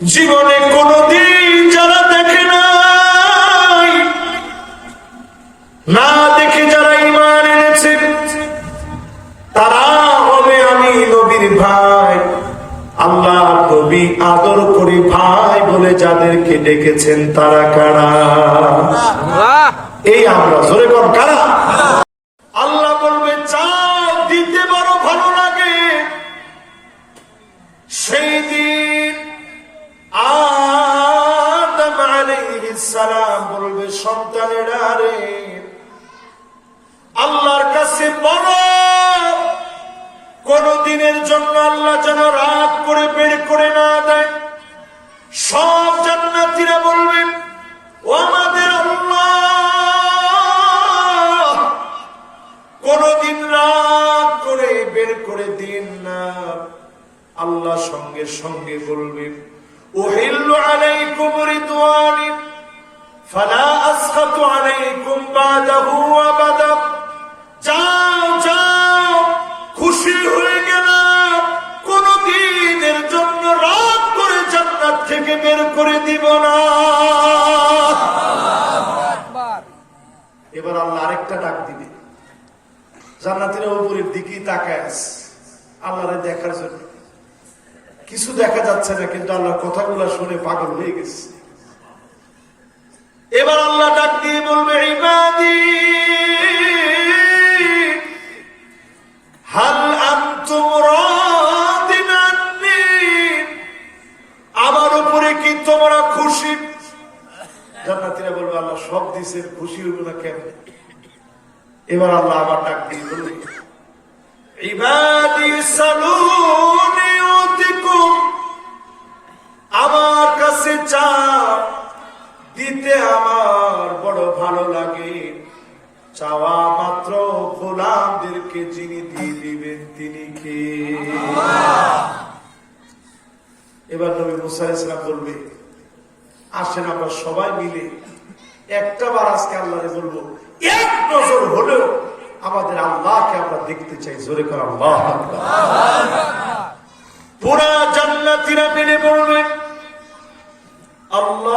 জীবনে কোনদিন যারা দেখে নাই, না দেখে যারা ইমান এনেছে, তারা হবে আমি নবীর ভাই, আল্লাহ নবী আদর করি ভাই বলে যাদেরকে ডেকেছেন তারা কারা? সালাম বলবে, সন্তানেরা রে, আল্লাহর কাছে বলো কোন দিনের জন্য আল্লাহ যেন রাগ করে বের করে না দেয়। সব জান্নাতীরা বলবেন ও আমাদের কোনদিন রাগ করে বের করে দিন না। আল্লাহ সঙ্গে সঙ্গে বলবেন ওহিল্লু আলাইকুম রিদওয়ানি। ফালা আসখাতু আলাইকুম বাদাহু আবাদা। যাও যাও, খুশি হয়ে গেলাম। কোন দিনের জন্য রাগ করে জান্নাত থেকে বের করে দিব না। এবার আল্লাহ আরেকটা ডাক দিবে। জান্নাতিরা উপরের দিকেই তাকায় আছে। আল্লাহরে দেখার জন্য। কিছু দেখা যাচ্ছে না, কিন্তু আল্লাহর কথাগুলো শুনে পাগল হয়ে গেছে। খুশি জান্নাতীরা বলবে, আল্লাহ সব দিছে খুশি হইব না কেন? এবার আল্লাহ আবার ডাক দিয়ে আমার কাছে চা দিতে আমার বড় ভালো লাগে। চাওয়া মাত্র গোলামদেরকে যিনি দিয়ে দিবেন, তিনি কে? এবার নবী মুসা ইসলাম বলবে আসেন আমরা সবাই মিলে। একটা বার আজকে আল্লাহরে বলব, এক নজর হলেও আমাদের আল্লাহকে আমরা দেখতে চাই। জোরে কর আল্লাহ পুরা জান্নাতিরা মিলে বলবে, আল্লাহ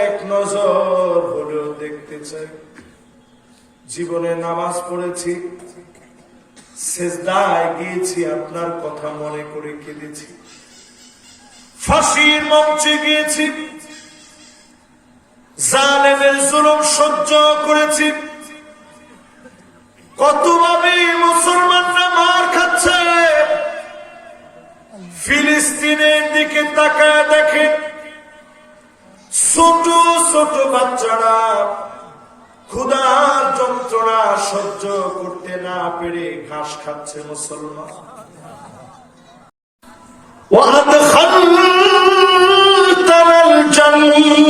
এক নজর হলেও দেখতে চাই। জীবনে নামাজ পড়েছি সেজদায় গিয়েছি, আপনার কথা মনে করে কেঁদেছি। ফাঁসির মঞ্চে গিয়েছি। জালেমের জুলুম সহ্য করেছি। কতভাবে মুসলমানরা মার খাচ্ছে। ফিলিস্তিনের দিকে তাকায় দেখে ছোট ছোট বাচ্চারা ক্ষুধার যন্ত্রণা সহ্য করতে না পেরে ঘাস খাচ্ছে মুসলমান وأدخلتنا الجنة